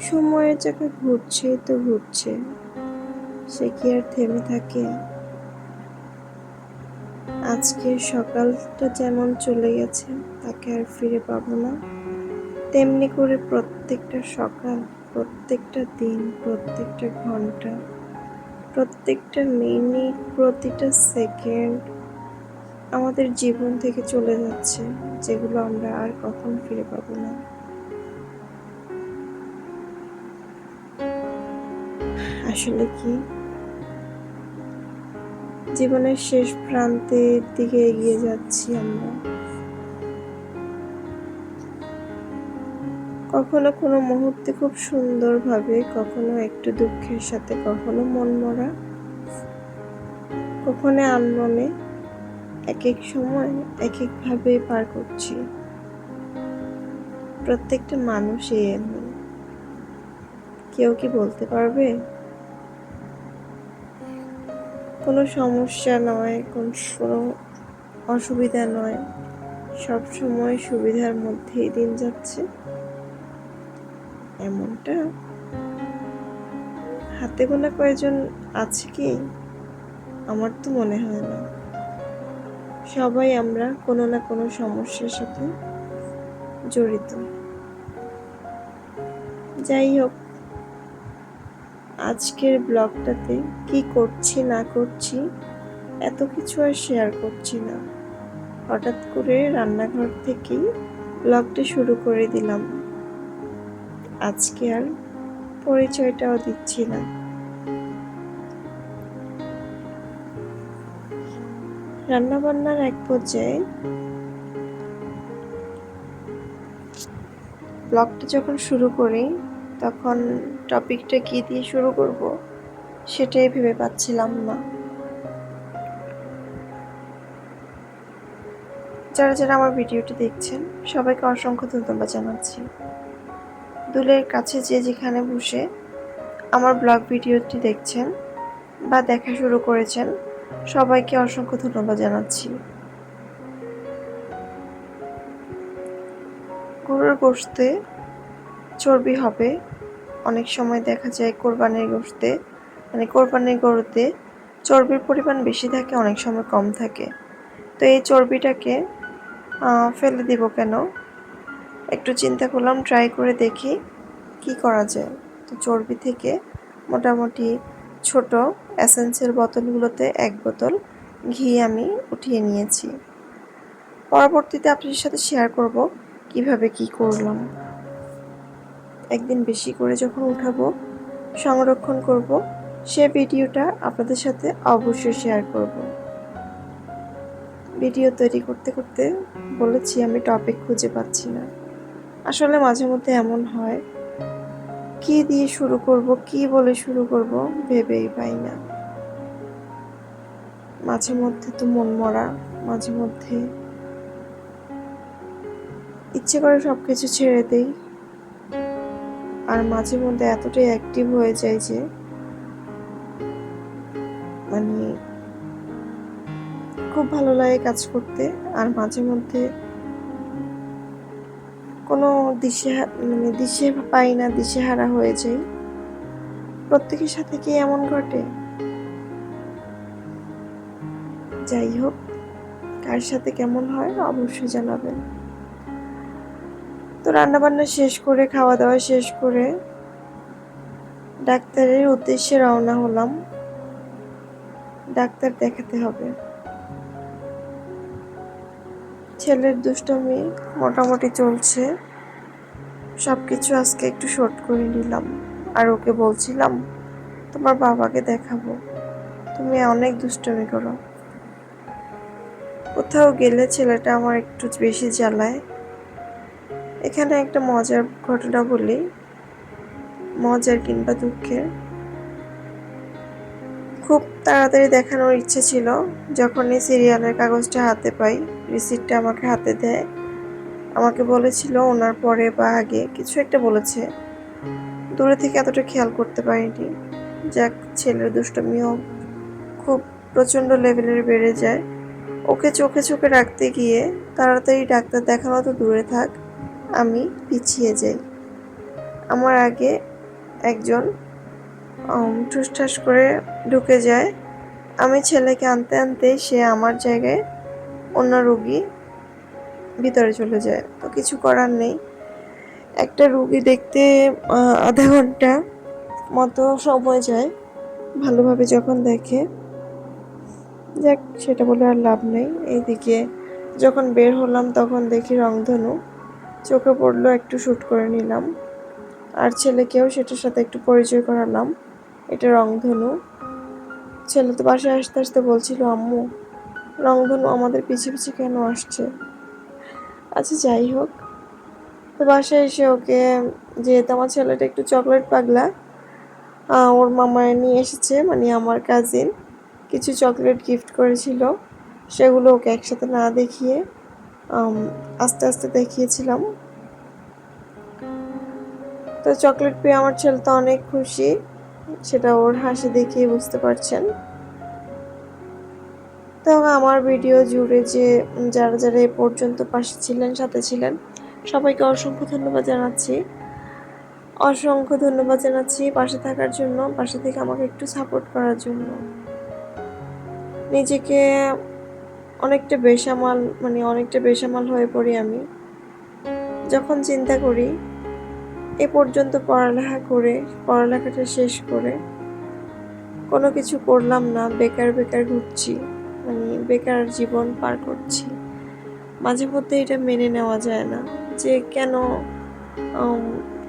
সময়ের চাকা ঘুরছেই তো ঘুরছে। সে কি আর থেমে থাকে? আজকের সকালটা যেমন চলে গেছে, তাকে আর ফিরে পাবো না। তেমনি করে প্রত্যেকটা সকাল, প্রত্যেকটা দিন, প্রত্যেকটা ঘণ্টা, প্রত্যেকটা মিনিট, প্রতিটা সেকেন্ড আমাদের জীবন থেকে চলে যাচ্ছে, যেগুলো আমরা আর কখন ফিরে পাবো না। আসলে কি? জীবনের শেষ প্রান্তের দিকে এগিয়ে যাচ্ছি আমরা। কখনো কোনো মুহূর্তে খুব সুন্দরভাবে, কখনো একটু দুঃখের সাথে, কখনো মন মরা, কখনো আনমনে এক এক সময় এক একভাবে পার করছি। প্রত্যেকটা মানুষই এমন। কেউ কি বলতে পারবে? কোনো সমস্যা নয়, কোন অসুবিধা নয়। সব সময় সুবিধার মধ্যেই দিন যাচ্ছে। এমনটা? হাতে গোনা কয়েকজন আছে কি? আমার তো মনে হয় না। সবাই আমরা কোনো না কোনো সমস্যার সাথে জড়িত। যাই হোক আজকের ব্লগটাতে কি করছি না করছি, এত কিছু আর শেয়ার করছি না। হঠাৎ করে রান্নাঘর থেকেই ব্লগটা শুরু করে দিলাম। আজকে আর পরিচয়টাও দিচ্ছি না। রান্নাবান্নার এক পর্যায়ে ব্লগটা যখন শুরু করি তখন টপিকটা কী দিয়ে শুরু করব সেটাই ভেবে পাচ্ছিলাম না। যারা যারা আমার ভিডিওটি দেখছেন, সবাইকে অসংখ্য ধন্যবাদ জানাচ্ছি। দুলের কাছে যে যেখানে বসে আমার ব্লগ ভিডিওটি দেখছেন বা দেখা শুরু করেছেন, সবাইকে অসংখ্য ধন্যবাদ জানাচ্ছি। গরুর গোশতে চর্বি হবে অনেক সময় দেখা যায় কোরবানির গোশতে মানে কোরবানির গরুতে চর্বির পরিমাণ বেশি থাকে, অনেক সময় কম থাকে। তো এই চর্বিটাকে ফেলে দিব কেন? একটু চিন্তা করলাম, ট্রাই করে দেখি কি করা যায়। তো চর্বি থেকে মোটামুটি ছোট অ্যাসেন্সের বোতলগুলোতে এক বোতল ঘি আমি উঠিয়ে নিয়েছি। পরবর্তীতে আপনাদের সাথে শেয়ার করব কীভাবে কি করলাম। একদিন বেশি করে যখন উঠাবো, সংরক্ষণ করব, সে ভিডিওটা আপনাদের সাথে অবশ্যই শেয়ার করব। ভিডিও তৈরি করতে করতে বলেছি, আমি টপিক খুঁজে পাচ্ছি না। আসলে মাঝে মধ্যে এমন হয়, কি দিয়ে শুরু করব, কি বলে শুরু করব, ভেবেই পাই না। মাঝে মধ্যে তো মন মরা, মাঝে মধ্যে ইচ্ছে করে সব কিছু ছেড়ে দেই। আর মাঝে মধ্যে এতটাই অ্যাক্টিভ হয়ে যায় যে মানে খুব ভালো লাগে কাজ করতে। আর মাঝে মধ্যে কোনো দিশে মানে দিশে পাই না দিশেহারা হয়ে যাই। প্রত্যেকের সাথে কি এমন ঘটে? যাই হোক, কার সাথে কেমন হয় অবশ্যই জানাবেন। তো রান্নাবান্না শেষ করে খাওয়া দাওয়া শেষ করে ডাক্তারের উদ্দেশ্যে রওনা হলাম। ডাক্তার দেখাতে হবে। ছেলের দুষ্টমি মোটামুটি চলছে। সব কিছু আজকে একটু শর্ট করে নিলাম। আর ওকে বলছিলাম, তোমার বাবাকে দেখাবো। তুমি অনেক দুষ্টমি করো। কোথাও গেলে ছেলেটা আমার একটু বেশি জ্বালায়। এখানে একটা মজার ঘটনা বলি। মজার কিংবা দুঃখের। খুব তাড়াতাড়ি দেখানোর ইচ্ছে ছিল। যখনই সিরিয়ালের কাগজটা হাতে পাই, রিসিপ্টটা আমাকে হাতে দেয়। আমাকে বলেছিল ওনার পরে বা আগে কিছু একটা বলেছে। দূরে থেকে এতটা খেয়াল করতে পারিনি। যাক, ছেলের দুষ্টমিও খুব প্রচণ্ড লেভেলের বেড়ে যায়। ওকে চোখে চোখে রাখতে গিয়ে তাড়াতাড়ি ডাক্তার দেখানো তো দূরে থাক। আমি পিছিয়ে যাই। আমার আগে একজন ঠুসঠাস করে ঢুকে যায়। আমি ছেলেকে আনতে আনতে সে আমার জায়গায় অন্য রুগী ভিতরে চলে যায়। তো কিছু করার নেই। একটা রুগী দেখতে আধা ঘণ্টা মতো সময় যায় ভালোভাবে যখন দেখে। যাক, সেটা বলে আর লাভ নেই। এইদিকে যখন বের হলাম তখন দেখি রংধনু চোখে পড়ল, একটু শ্যুট করে নিলাম। আর ছেলেকেও সেটার সাথে একটু পরিচয় করালাম। এটা রংধনু। ছেলে তো বাসায় আসতে আসতে বলছিল, আম্মু, রংধনু আমাদের পিছে পিছে কেন আসছে? আচ্ছা যাই হোক। তো বাসায় এসে ওকে, যেহেতু আমার ছেলেটা একটু চকলেট পাগলা ওর মামায় নিয়ে এসেছে মানে আমার কাজিন কিছু চকলেট গিফট করেছিল, সেগুলো ওকে একসাথে না দেখিয়ে আস্তে আস্তে দেখিয়েছিলাম। তো চকলেট পেয়ে আমার ছেলে তো অনেক খুশি। সেটা ওর হাসি দেখিয়ে বুঝতে পারছেন। তো আমার ভিডিও জুড়ে যে যারা যারা এ পর্যন্ত পাশে ছিলেন, সাথে ছিলেন, সবাইকে অসংখ্য ধন্যবাদ জানাচ্ছি। অসংখ্য ধন্যবাদ জানাচ্ছি পাশে থাকার জন্য, পাশে থেকে আমাকে একটু সাপোর্ট করার জন্য। নিজেকে অনেকটা বেসামাল মানে অনেকটা বেসামাল হয়ে পড়ি আমি। যখন চিন্তা করি, এ পর্যন্ত পড়ালেখা করে, পড়ালেখাটা শেষ করে, কোনো কিছু করলাম না, বেকার বেকার ঘুরছি মানে বেকার জীবন পার করছি। মাঝে মধ্যে এটা মেনে নেওয়া যায় না, যে কেন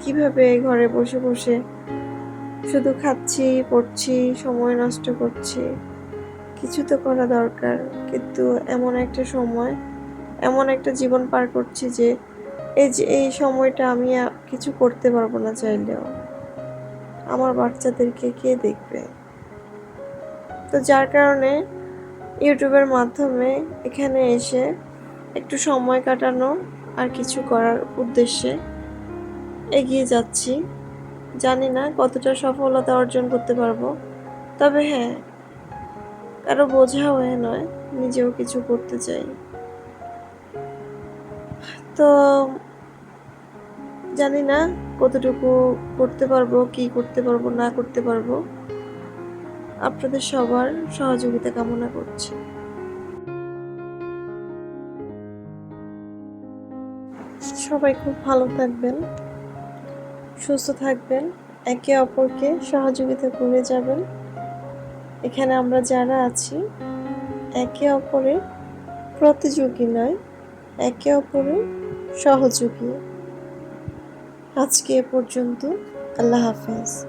কীভাবে ঘরে বসে বসে শুধু খাচ্ছি, পড়ছি, সময় নষ্ট করছি। কিছু তো করা দরকার, কিন্তু এমন একটা সময়, এমন একটা জীবন পার করছি যে এই যে এই সময়টা আমি কিছু করতে পারব না চাইলেও। আমার বাচ্চাদেরকে কে দেখবে? তো যার কারণে ইউটিউবের মাধ্যমে এখানে এসে একটু সময় কাটানো আর কিছু করার উদ্দেশ্যে এগিয়ে যাচ্ছি। জানি না কতটা সফলতা অর্জন করতে পারব, তবে হ্যাঁ কারও বোঝা হয়ে নয়, নিজেও কিছু করতে চাই। তো জানি না কতটুকু করতে পারব, কি করতে পারব, না করতে পারব। আপনাদের সবার সহযোগিতা কামনা করছি। সবাই খুব ভালো থাকবেন, সুস্থ থাকবেন, একে অপরকে সহযোগিতা করে যাবেন। এখানে আমরা যারা আছি, একে অপরের প্রতিযোগী নয়, একে অপরের সহযোগী। আজকে এ পর্যন্ত, আল্লাহ হাফেজ।